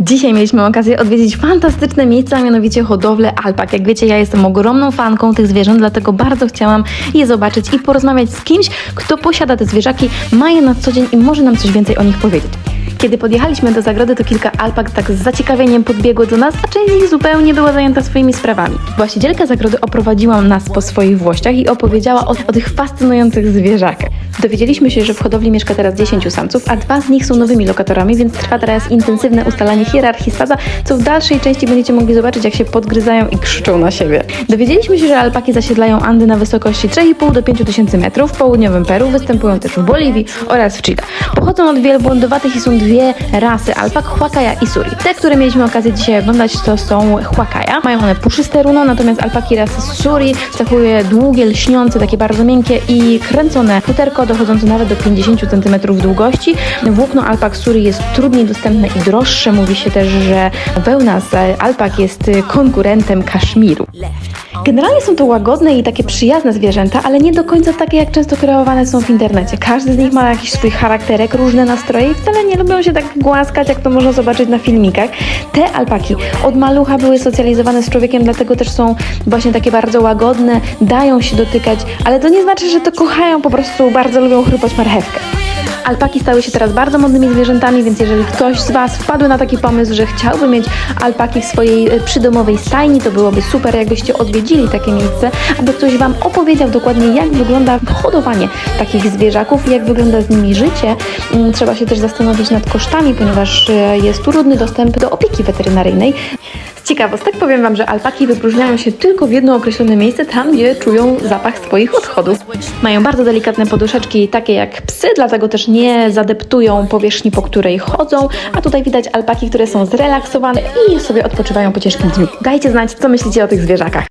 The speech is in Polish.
Dzisiaj mieliśmy okazję odwiedzić fantastyczne miejsce, a mianowicie hodowlę alpak. Jak wiecie, ja jestem ogromną fanką tych zwierząt, dlatego bardzo chciałam je zobaczyć i porozmawiać z kimś, kto posiada te zwierzaki, ma je na co dzień i może nam coś więcej o nich powiedzieć. Kiedy podjechaliśmy do zagrody, to kilka alpak tak z zaciekawieniem podbiegło do nas, a część z nich zupełnie była zajęta swoimi sprawami. Właścicielka zagrody oprowadziła nas po swoich włościach i opowiedziała o, o tych fascynujących zwierzakach. Dowiedzieliśmy się, że w hodowli mieszka teraz 10 samców, a dwa z nich są nowymi lokatorami, więc trwa teraz intensywne ustalanie hierarchii stada, co w dalszej części będziecie mogli zobaczyć, jak się podgryzają i krzyczą na siebie. Dowiedzieliśmy się, że alpaki zasiedlają Andy na wysokości 3,5 do 5 tysięcy metrów. W południowym Peru występują też w Boliwii oraz w Chile. Pochodzą od wielbłądowatych i są dwie rasy alpak, Huacaja i Suri. Te, które mieliśmy okazję dzisiaj oglądać, to są Huacaja. Mają one puszyste runo, natomiast alpaki rasy Suri cechuje długie, lśniące, takie bardzo miękkie i kręcone futerko dochodzące nawet do 50 cm długości. Włókno alpak Suri jest trudniej dostępne i droższe. Mówi się też, że wełna z alpak jest konkurentem kaszmiru. Generalnie są to łagodne i takie przyjazne zwierzęta, ale nie do końca takie, jak często kreowane są w internecie. Każdy z nich ma jakiś swój charakterek, różne nastroje i wcale nie lubią się tak głaskać, jak to można zobaczyć na filmikach. Te alpaki od malucha były socjalizowane z człowiekiem, dlatego też są właśnie takie bardzo łagodne, dają się dotykać, ale to nie znaczy, że to kochają, po prostu bardzo lubią chrupać marchewkę. Alpaki stały się teraz bardzo modnymi zwierzętami, więc jeżeli ktoś z Was wpadł na taki pomysł, że chciałby mieć alpaki w swojej e, przydomowej stajni, to byłoby super, jakbyście odwiedzili takie miejsce, aby ktoś Wam opowiedział dokładnie, jak wygląda hodowanie takich zwierzaków jak wygląda z nimi życie. Mm, Trzeba się też zastanowić nad kosztami, ponieważ e, jest trudny dostęp do opieki weterynaryjnej. Ciekawostek powiem Wam, że alpaki wypróżniają się tylko w jedno określone miejsce, tam gdzie czują zapach swoich odchodów. Mają bardzo delikatne poduszeczki, takie jak psy, dlatego też nie zadeptują powierzchni, po której chodzą, a tutaj widać alpaki, które są zrelaksowane i sobie odpoczywają po ciężkim dniu. Dajcie znać, co myślicie o tych zwierzakach.